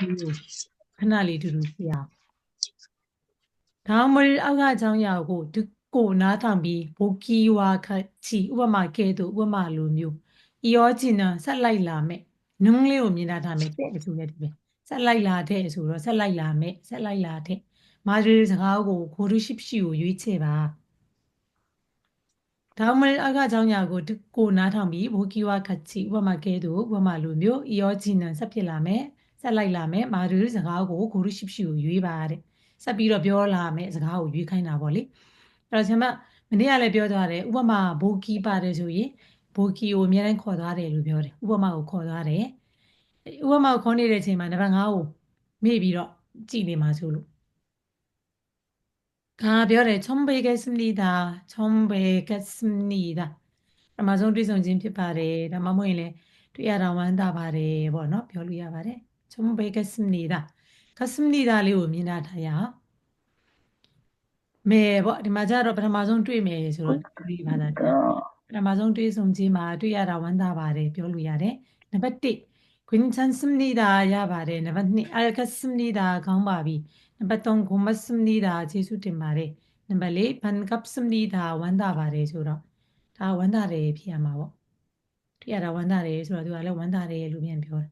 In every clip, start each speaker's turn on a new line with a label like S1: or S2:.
S1: ကိုခဏလေးတူတူကြည့်အောင်ဒါမှမဟုတ်အောက်ကအကြောင်းအရာကိုဒီကိုနားထောင်ပြီးဘိုကီဝါခချီဥပမာကဲ့သို့ဥပမာလိုမျိုးဤရောချင်နဆက်လိုက်လာမဲ့နုံးလေးကိုမြင်တာထားမယ်တဲ့ဆိုရက်ဒီပဲဆက်လိုက်လာတဲ့ဆိုတော့ဆက်လိုက်လာမဲ့ဆက်လိုက်လာတဲ့မာဂျီစကားကိုကိုရုရှိပရှိကိုရွေးချယ်ပါဒါမှမဟုတ်အကအကြောင်းအရာကိုဒီကိုနားထောင်ပြီးဘိုကီဝါခချီဥပမာကဲ့သို့ဥပမာလိုမျိုးဤရောချင်နဆက်ဖြစ်လာမဲ့ ဆက်လိုက်လာမယ်မာရီစကားကိုဂုရုရှိရှိကိုရွေးပါတဲ့ဆက်ပြီးတော့ပြောလာမယ်စကားကိုရွေးခိုင်းတာပေါ့လေအဲ့တော့ကျွန်မမနေ့ကလည်းပြောသွားတယ်ဥပမာဘိုကီပါတယ်ဆိုရင်ဘိုကီကိုအများတိုင်းခေါ်သွားတယ်လို့ပြောတယ်ဥပမာကိုခေါ်သွားတယ်ဥပမာကိုခေါ်နေတဲ့အချိန်မှာနံပါတ်5ကိုမေ့ပြီးတော့ကြည်နေမှာဆိုလို့ဒါပြောတယ်ချုံဘေကက်စမနီတာချုံဘေကက်စမနီတာအမှဆုံးတွေ့ဆုံခြင်းဖြစ်ပါတယ်ဒါမှမဟုတ်ရင်လည်းတွေ့ရတာဝမ်းသာပါတယ်ပေါ့နော်ပြောလို့ရပါတယ် 처음 뵙겠습니다. 갔습니다 လေးကိုမြင်တာထားရအောင်မယ်ပေါ့ဒီမှာကျတော့ပထမဆုံးတွေ့မယ်ဆိုတော့ဒီဘာသာပြန်ပထမဆုံးတွေ့ဆုံခြင်းမှာတွေ့ရတာဝမ်းသာပါတယ်ပြောလို့ရတယ်နံပါတ်1 괜찮습니다 ရပါတယ်နံပါတ်2 알겠습니다 ခေါင်းပါပြီနံပါတ်3 고맙습니다 ကျေးဇူးတင်ပါတယ်နံပါတ်4 반갑습니다 ဝမ်းသာပါတယ်ဆိုတော့ဒါဝမ်းသာတယ်ဖြစ်ရမှာပေါ့တွေ့ရတာဝမ်းသာတယ်ဆိုတော့သူကလည်းဝမ်းသာတယ်လို့ပြန်ပြောတယ်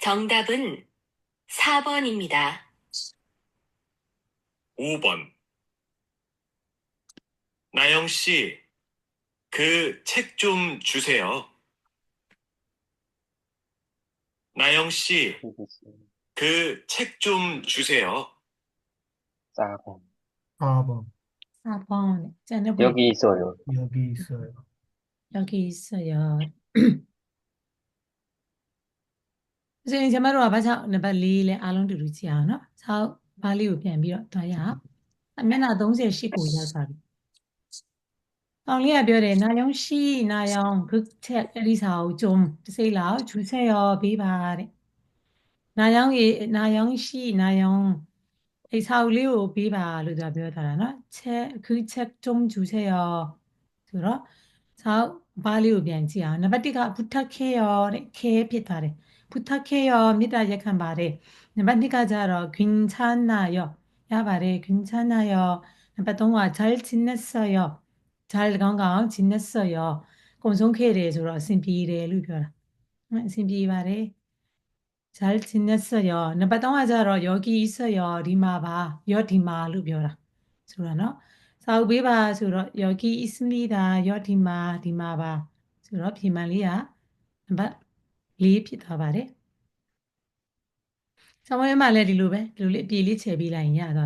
S2: 정답은 4번입니다.
S3: 5번. 나영 씨, 그 책 좀 주세요. 나영 씨, 그 책 좀 주세요.
S4: 4번.
S5: 4번.
S1: 4번 네. 쟤네 뭐
S4: 여기 있어요.
S5: 여기 있어요.
S1: 여기 있어요. ဆိုရင်ကျွန်မတို့ကဘာကြောင့်နံပါတ်၄လဲအားလုံးတူတူကြည့်အောင်နော်။ဆောက်ဘားလေးကိုပြန်ပြီးတော့တွားရအောင်။အမျက်နှာ38ကိုရောက်သွားပြီ။အောင်လေးကပြောတယ်နာယုံရှိနာယုံ good tech အဲ့ဒီစာကိုဂျုံတစိလောက်ဂျူဆက်ရောပေးပါတဲ့။နာယုံရေနာယုံရှိနာယုံအဲ့စာလေးကိုပေးပါလို့သူကပြောထားတာနော်။ချက်အခု check ဂျုံဂျူဆက်ရောဆိုတော့ဆောက်ဘားလေးကိုပြန်ကြည့်အောင်နံပါတ်1ကဘုထခဲရောတဲ့ခဲဖြစ်သွားတယ်။ 부탁해요입니다. 약한 말에 네, 만디가자로 괜찮나요? 야 말에 괜찮아요. 동화 잘 지냈어요. 잘 건강 지냈어요. 공손케레조로 신비레 루벼라. 신비 말에 잘 지냈어요. 네, 나바동화자로 여기 있어요. 리마바 여디마 루벼라. 소라노 사우베바 소로 여기 있습니다. 여디마 리마바 소로 비말리아 나바 4ဖြစ်သွားပါတယ်။ဆောင်းဝဲမှာလည်းဒီလိုပဲဒီလိုလေးအပြေလေးချယ်ပေးလိုက်ရင်ရသွား